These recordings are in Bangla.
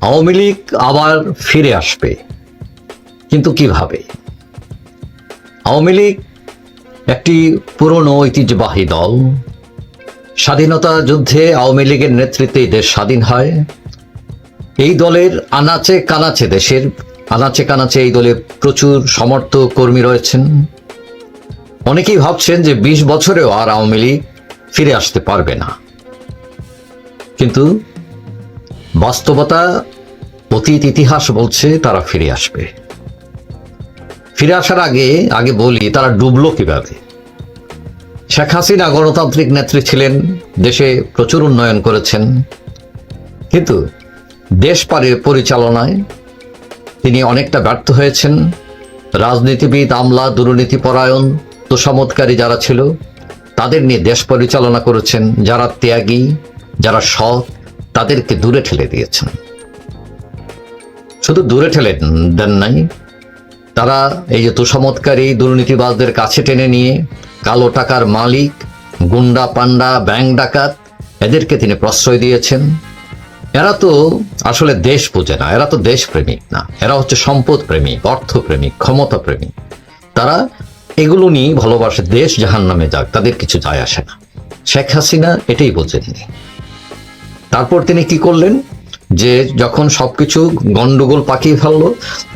আওয়ামী লীগ আবার ফিরে আসবে। কিন্তু কীভাবে? আওয়ামী লীগ একটি পুরনো ঐতিহ্যবাহী দল। স্বাধীনতা যুদ্ধে আওয়ামী লীগের নেতৃত্বে দেশ স্বাধীন হয়। এই দলের আনাচে কানাচে দেশের, আনাচে কানাচে এই দলে প্রচুর সমর্থক কর্মী রয়েছেন। অনেকেই ভাবছেন যে বিশ বছরেও আর আওয়ামী লীগ ফিরে আসতে পারবে না। কিন্তু বাস্তবতা অতীত ইতিহাস বলছে তারা ফিরে আসবে। ফিরে আসার আগে আগে বলি, তারা ডুবলো কীভাবে? শেখ হাসিনা গণতান্ত্রিক নেত্রী ছিলেন, দেশে প্রচুর উন্নয়ন করেছেন। কিন্তু দেশ পারে, পরিচালনায় তিনি অনেকটা ব্যর্থ হয়েছেন। রাজনীতিবিদ, আমলা, দুর্নীতি পরায়ণ তোষামতকারী যারা ছিল, তাদের নিয়ে দেশ পরিচালনা করেছেন। যারা ত্যাগী, যারা সৎ তাদেরকে দূরে ঠেলে দিয়েছেন। শুধু দূরে ঠেলে দেন নাই, তারা এই যে তোষামতকারী দুর্নীতিবাজদের কাছে টেনে নিয়ে কালো টাকার মালিক, গুন্ডা পান্ডা ব্যাংক ডাকাত, এদেরকে তিনি প্রশ্রয় দিয়েছেন। এরা তো আসলে দেশ বোঝে না, এরা তো দেশপ্রেমিক না, এরা হচ্ছে সম্পদ প্রেমিক অর্থপ্রেমিক ক্ষমতা প্রেমিক তারা এগুলো নিয়ে ভালোবাসে, দেশ জাহান নামে যাক, তাদের কিছু যায় আসে না। শেখ হাসিনা এটাই বোঝেননি। তারপর তিনি কি করলেন? যে যখন সবকিছু গন্ডগোল পাকিয়ে ফেলল,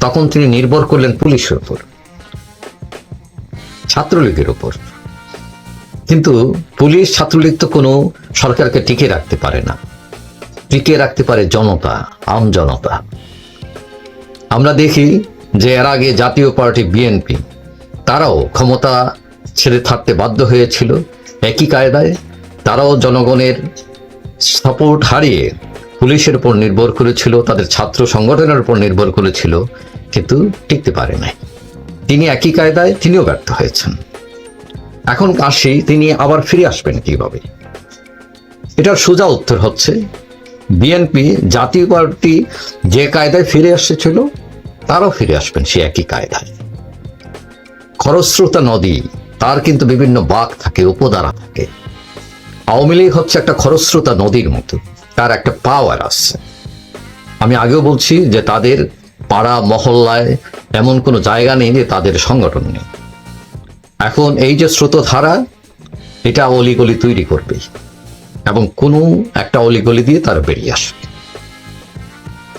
তখন তিনি নির্ভর করলেন পুলিশের উপর, ছাত্রলীগের উপর। কিন্তু পুলিশ, ছাত্রলীগ তো কোনো সরকারকে টিকে রাখতে পারে না। টিকে রাখতে পারে জনতা, আম জনতা। আমরা দেখি যে এর আগে জাতীয় পার্টি বিএনপি তারাও ক্ষমতা ছেড়ে থাকতে বাধ্য হয়েছিল একই কায়দায়। তারাও জনগণের সাপোর্ট হারিয়ে পুলিশের উপর নির্ভর করেছিল, তাদের ছাত্র সংগঠনের উপর নির্ভর করেছিল, কিন্তু টিকতে পারে নাই। তিনি একই কায়দায় তিনিও ব্যর্থ হয়েছেন। এখন আসি তিনি আবার ফিরে আসবেন কীভাবে? এটার সোজা উত্তর হচ্ছে, বিএনপি জাতীয় পার্টি যে কায়দায় ফিরে এসেছিল, তারাও ফিরে আসবেন সে একই কায়দায়। খরস্রোতা নদী, তার কিন্তু বিভিন্ন বাঘ থাকে, উপদারা থাকে। আওয়ামী লীগ হচ্ছে একটা খরস্রোতা নদীর মতো। তার একটা পাওয়ার আছে। আমি আগেও বলছি যে তাদের পাড়া, মহল্লায় এমন কোনো জায়গা নেই যে তাদের সংগঠন নেই। এখন এই যে স্রোতধারা, এটা অলিগলি তৈরি করবে এবং কোনো একটা অলিগলি দিয়ে তারা বেরিয়ে আসবে।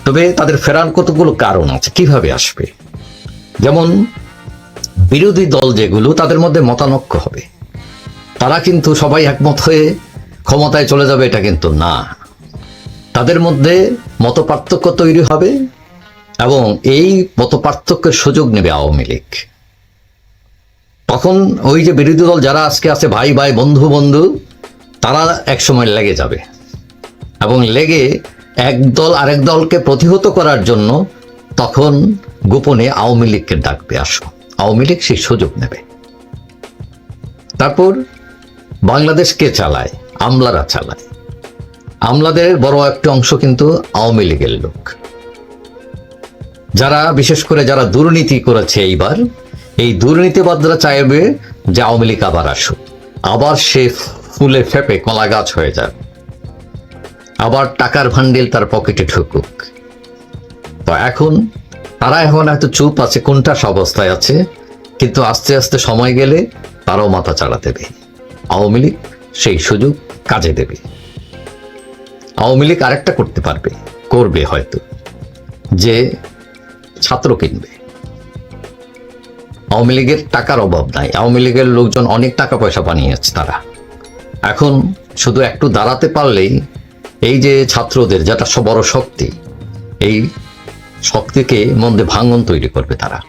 তবে তাদের ফেরার কতগুলো কারণ আছে, কীভাবে আসবে? যেমন বিরোধী দল যেগুলো, তাদের মধ্যে মতানক্য হবে। তারা কিন্তু সবাই একমত হয়ে ক্ষমতায় চলে যাবে, এটা কিন্তু না। তাদের মধ্যে মত পার্থক্য তৈরি হবে এবং এই মত পার্থক্যের সুযোগ নেবে আওয়ামী লীগ। তখন ওই যে বিরোধী দল যারা আজকে আছে, ভাই ভাই, বন্ধু বন্ধু, তারা একসময় লেগে যাবে। এবং লেগে এক দল আরেক দলকে প্রতিহত করার জন্য তখন গোপনে আওয়ামী লীগকে ডাকবে, আসো। আওয়ামী লীগ সেই সুযোগ নেবে। তারপর বাংলাদেশ কে চালায়? আমলারা চালায়। আমলাদের বড় একটা অংশ কিন্তু আওয়ামী লীগের লোক। যারা, বিশেষ করে যারা দুর্নীতি করেছে এইবার, এই দুর্নীতিবাদরা চাইবে যে আওয়ামী লীগ আবার আসুক। আবার সে ফুলে ফেপে কলা গাছ হয়ে যাক। আবার টাকার ভান্ডিল তার পকেটে ঢুকুক। তো এখন, তারা এখন এত চুপ আছে কোনটা অবস্থায় আছে, কিন্তু আস্তে আস্তে সময় গেলে তারাও মাথা চাড়া দেবে আওয়ামী লীগ সেই সুযোগ কাজে দেবে। আওয়ামী লীগ আরেকটা করতে পারবে, করবে হয়তো, যে ছাত্র কিনবে। আওয়ামী লীগের টাকার অভাব নাই, আওয়ামী লীগের লোকজন অনেক টাকা পয়সা বানিয়েছে তারা। এখন শুধু একটু দাঁড়াতে পারলেই এই যে ছাত্রদের যেটা সব বড় শক্তি, এই শক্তিকে মধ্যে ভাঙন তৈরি করবে তারা।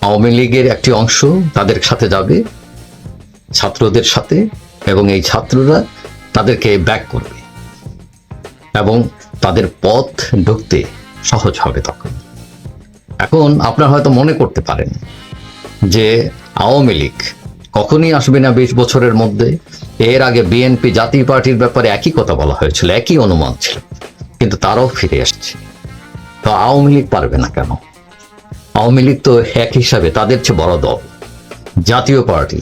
আওয়ামী লীগের একটি অংশ তাদের সাথে যাবে ছাত্রদের সাথে এবং এই ছাত্ররা তাদেরকে ব্যাক করবে এবং তাদের পথ ঢুকতে সহজ হবে তখন। এখন আপনারা হয়তো মনে করতে পারেন যে আওয়ামী লীগ কখনই আসবে না বিশ বছরের মধ্যে। এর আগে বিএনপি জাতীয় পার্টির ব্যাপারে একই কথা বলা হয়েছিল, একই অনুমান ছিল, কিন্তু তারাও ফিরে আসছে। তো আওয়ামী লীগ পারবে না কেন? আওয়ামী লীগ তো এক হিসাবে তাদের চেয়ে বড় দল, জাতীয় পার্টি।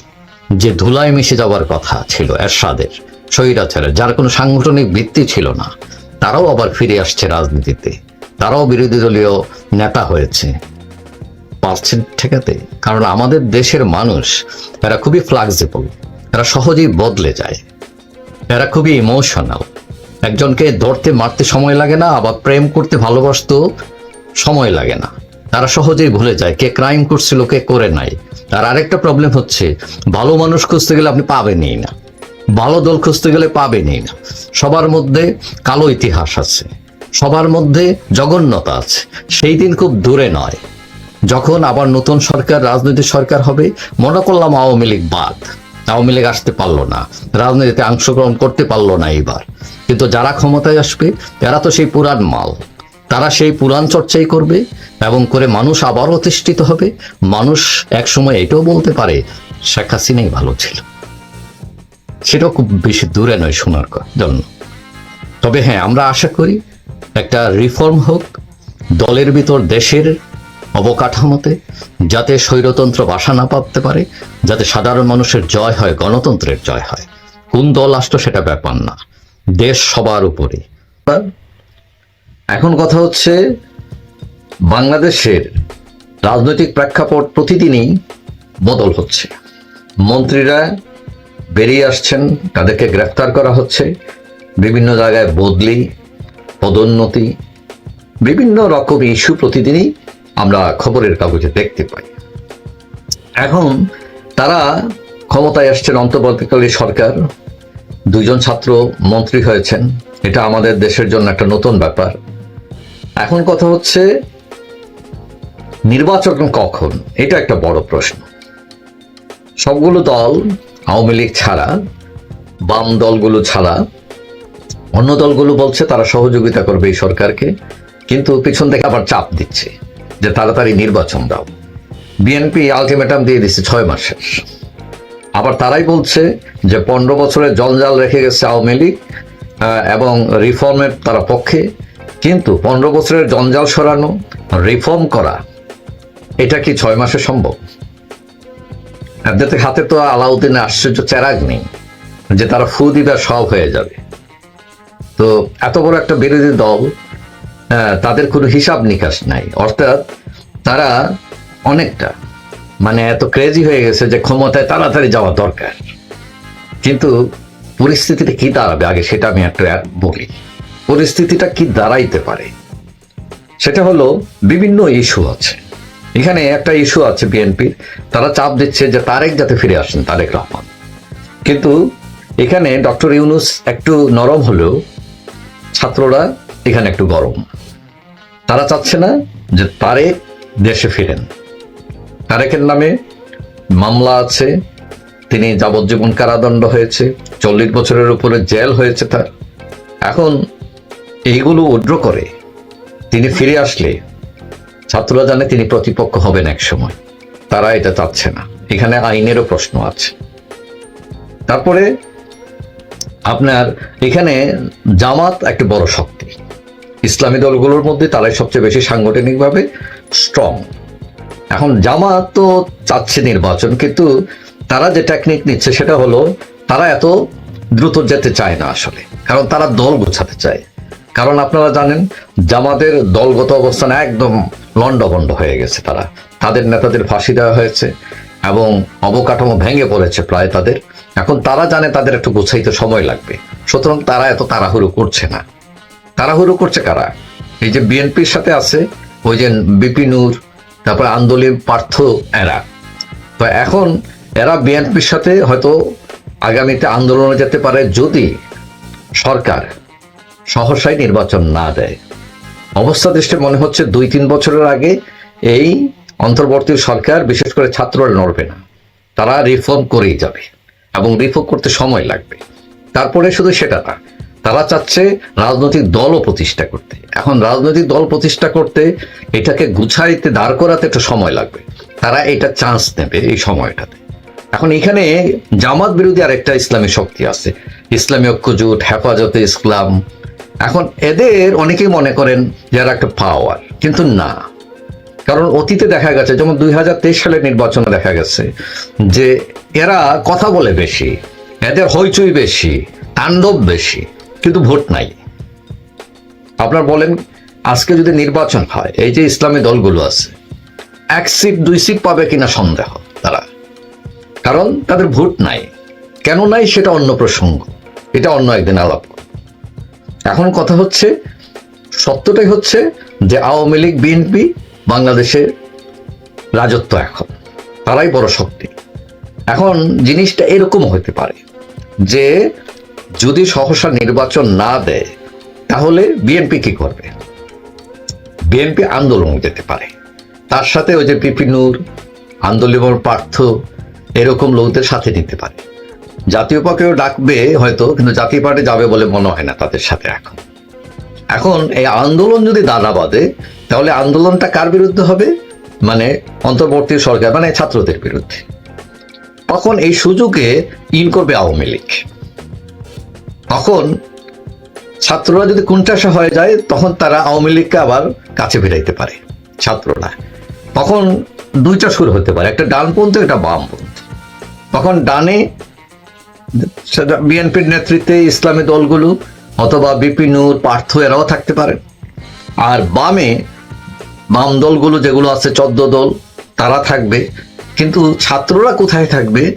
যে ধুলায় মিশে যাওয়ার কথা ছিল এরশাদের, স্বৈরাচারের, যার কোনো সাংগঠনিক ভিত্তি ছিল না, তারাও আবার ফিরে আসছে রাজনীতিতে। তারাও বিরোধী দলীয় নেতা হয়েছে। পারছেন ঠেকাতে? কারণ আমাদের দেশের মানুষ, এরা খুবই ফ্লাক্সিবল এরা সহজেই বদলে যায়। এরা খুবই ইমোশনাল একজনকে ধরতে, মারতে সময় লাগে না, আবার প্রেম করতে ভালোবাসতেও সময় লাগে না। তারা সহজেই ভুলে যায়, কে ক্রাইম করছিল, কে করে নাই। আর আরেকটা প্রবলেম হচ্ছে, ভালো মানুষ খুঁজতে গেলে আপনি পাবেনই না। ভালো দল খুঁজতে গেলে পাবেনই না। সবার মধ্যে কালো ইতিহাস আছে, সবার মধ্যে জঘন্যতা আছে। সেই দিন খুব দূরে নয়, যখন আবার নতুন সরকার, রাজনৈতিক সরকার হবে, মনে করলাম আওয়ামী লীগ বাদ। আওয়ামী লীগ আসতে পারল না, রাজনীতিতে অংশগ্রহণ করতে পারল না এবার কিন্তু যারা ক্ষমতায় আসবে, তারা তো সেই পুরান মাল। তারা সেই পুরাণ চর্চাই করবে এবং করে মানুষ আবার অতিষ্ঠিত হবে। মানুষ একসময় এটাও বলতে পারে, শেখ হাসিনাই ভালো ছিল। সেটাও খুব বেশি দূরে নয় শোনার জন্য। তবে হ্যাঁ আমরা আশা করি একটা রিফর্ম হোক, দলের ভিতর দেশের অবকাঠামোতে যাতে স্বৈরতন্ত্র বাসা না পাততে পারে, যাতে সাধারণ মানুষের জয় হয়, গণতন্ত্রের জয় হয়। কোন দল আসতো সেটা ব্যাপার না। দেশ সবার উপরে। এখন কথা হচ্ছে, বাংলাদেশের রাজনৈতিক প্রেক্ষাপট প্রতিদিনই বদল হচ্ছে। মন্ত্রীরা বেরিয়ে আসছেন, তাদেরকে গ্রেফতার করা হচ্ছে। বিভিন্ন জায়গায় বদলি, পদোন্নতি, বিভিন্ন রকম ইস্যু প্রতিদিনই আমরা খবরের কাগজে দেখতে পাই। এখন তারা ক্ষমতায় আসছেন অন্তর্বর্তীকালীন সরকার। দুইজন ছাত্র মন্ত্রী হয়েছেন। এটা আমাদের দেশের জন্য একটা নতুন ব্যাপার। এখন কথা হচ্ছে, নির্বাচন কখন? এটা একটা বড় প্রশ্ন। সবগুলো দল আওয়ামী লীগ ছাড়া, বাম দলগুলো ছাড়া, অন্য দলগুলো বলছে তারা সহযোগিতা করবে এই সরকারকে, কিন্তু পিছন থেকে আবার চাপ দিচ্ছে যে তাড়াতাড়ি নির্বাচন দাও। বিএনপি আলটিমেটাম দিয়ে দিচ্ছে ছয় মাসের। আবার তারাই বলছে যে পনেরো বছরের জঞ্জাল রেখে গেছে আওয়ামী লীগ এবং রিফর্মের তারা পক্ষে। কিন্তু পনেরো বছরের জঞ্জাল সরানো রিফর্ম করা, এটা কি ছয় মাসে সম্ভব? এদের হাতে তো আলাউদ্দিনের আশ্চর্য চেরাগ নেই যে তারা ফু দিবে, সব হয়ে যাবে। তো এত বড় একটা বিরোধী দল তাদের কোনো হিসাব নিকাশ নাই। অর্থাৎ তারা অনেকটা মানে এত ক্রেজি হয়ে গেছে যে ক্ষমতায় তাড়াতাড়ি যাওয়া দরকার। কিন্তু পরিস্থিতিটা কি দাঁড়াবে? আগে সেটা আমি একটা বলি। পরিস্থিতিটা কি দাঁড়াইতে পারে? সেটা হলো বিভিন্ন ইস্যু আছে। এখানে একটা ইস্যু আছে বিএনপির, তারা চাপ দিচ্ছে যে তারেক যাতে ফিরে আসেন, তারেক রহমান। কিন্তু এখানে ডক্টর ইউনুস একটু নরম হলেও ছাত্ররা এখানে একটু গরম। তারা চাচ্ছে না যে তারেক দেশে ফিরেন। তারেকের নামে মামলা আছে, তিনি যাবজ্জীবন কারাদণ্ড হয়েছে, চল্লিশ বছরের উপরে জেল হয়েছে তার। এখন এইগুলো উড্র করে। তিনি ফিরে আসলে, ছাত্ররা জানে তিনি প্রতিপক্ষ হবেন এক সময়। তারা এটা চাচ্ছে না। এখানে আইনেরও প্রশ্ন আছে। তারপরে আপনার এখানে জামাত একটা বড় শক্তি। ইসলামী দলগুলোর মধ্যে তারাই সবচেয়ে বেশি সাংগঠনিকভাবে স্ট্রং এখন জামাত তো চাচ্ছে নির্বাচন, কিন্তু তারা যে টেকনিক নিচ্ছে সেটা হলো, তারা এত দ্রুত যেতে চায় না আসলে। কারণ তারা দল গোছাতে চায়। কারণ আপনারা জানেন, জামাতের দলগত অবস্থান একদম লন্ডভন্ড হয়ে গেছে তারা। তাদের নেতাদের ফাঁসি দেওয়া হয়েছে এবং অবকাঠামো ভেঙে পড়েছে প্রায় তাদের। এখন তারা জানে তাদের একটু গোছাইতে সময় লাগবে। সুতরাং তারা এত তাড়াহুড়ো করছে না। তাড়াহুড়ো করছে কারা? এই যে বিএনপির সাথে আছে, ওই যে বিপিনুর তারপর আন্দোলন পার্থ এরা। তো এখন এরা বিএনপির সাথে হয়তো আগামীতে আন্দোলনে যেতে পারে যদি সরকার সহসাই নির্বাচন না দেয়। অবস্থা দৃষ্টি মনে হচ্ছে দুই তিন বছরের আগে এই অন্তর্বর্তী সরকার, বিশেষ করে ছাত্ররা নড়বে না। তারা রিফর্ম করেই যাবে এবং রিফর্ম করতে সময় লাগবে। তারপরে শুধু সেটা না, তারা চাচ্ছে রাজনৈতিক দলও প্রতিষ্ঠা করতে। এখন রাজনৈতিক দল প্রতিষ্ঠা করতে এটাকে গুছাইতে, দাঁড় করাতে একটু সময় লাগবে। তারা এটা চান্স নেবে এই সময়টাতে। এখন এখানে জামাত বিরোধী আরেকটা ইসলামী শক্তি আছে। ইসলামী ঐক্যজোট, হেফাজতে ইসলাম এখন এদের অনেকেই মনে করেন যারা একটা পাওয়ার কিন্তু না। কারণ অতীতে দেখা গেছে, যেমন দুই হাজার তেইশ সালের নির্বাচনে দেখা গেছে, যে এরা কথা বলে বেশি, এদের হইচই বেশি, তাণ্ডব বেশি, কিন্তু ভোট নাই। আপনার বলেন, আজকে যদি নির্বাচন হয়, এই যে ইসলামী দলগুলো আছে, এক সিট, দুই সিট পাবে কিনা সন্দেহ তারা। কারণ তাদের ভোট নাই। কেন নাই সেটা অন্য প্রসঙ্গ। এটা অন্য একদিন আলাপ। এখন কথা হচ্ছে, সত্যটাই হচ্ছে যে আওয়ামী লীগ, বিএনপি বাংলাদেশে রাজত্ব এখন। তারাই বড় শক্তি। এখন জিনিসটা এরকম হতে পারে যে যদি সহসা নির্বাচন না দেয়, তাহলে বিএনপি কি করবে? বিএনপি আন্দোলন যেতে পারে। তার সাথে ওই যে পিপি নূর আন্দোলন পার্থ এরকম লোকদের সাথে নিতে পারে। জাতীয় পার্টিও ডাকবে হয়তো, কিন্তু জাতীয় পার্টি যাবে বলে মনে হয় না তাদের সাথে এখন। এখন এই আন্দোলন যদি দানা বাঁধে, তাহলে আন্দোলনটা কার বিরুদ্ধে হবে? মানে অন্তর্বর্তী সরকার মানে ছাত্রদের বিরুদ্ধে। তখন এই সুযোগে ইন করবে আওয়ামী লীগ? তখন ছাত্ররা যদি কুণ্ঠাসা হয়ে যায়, তখন তারা আওয়ামী লীগকে আবার কাছে ফিরাইতে পারে, ছাত্ররা। তখন দুইটা সুর হতে পারে, একটা ডানপন্থী, একটা বামপন্থী। তখন ডানে বিএনপির নেতৃত্বে ইসলামী দলগুলো অথবা বিপিনুর পার্থ, এরাও থাকতে পারে। আর বামে বাম দলগুলো যেগুলো আছে, চোদ্দ দল, তারা থাকবে। কিন্তু ছাত্ররা কোথায় থাকবে?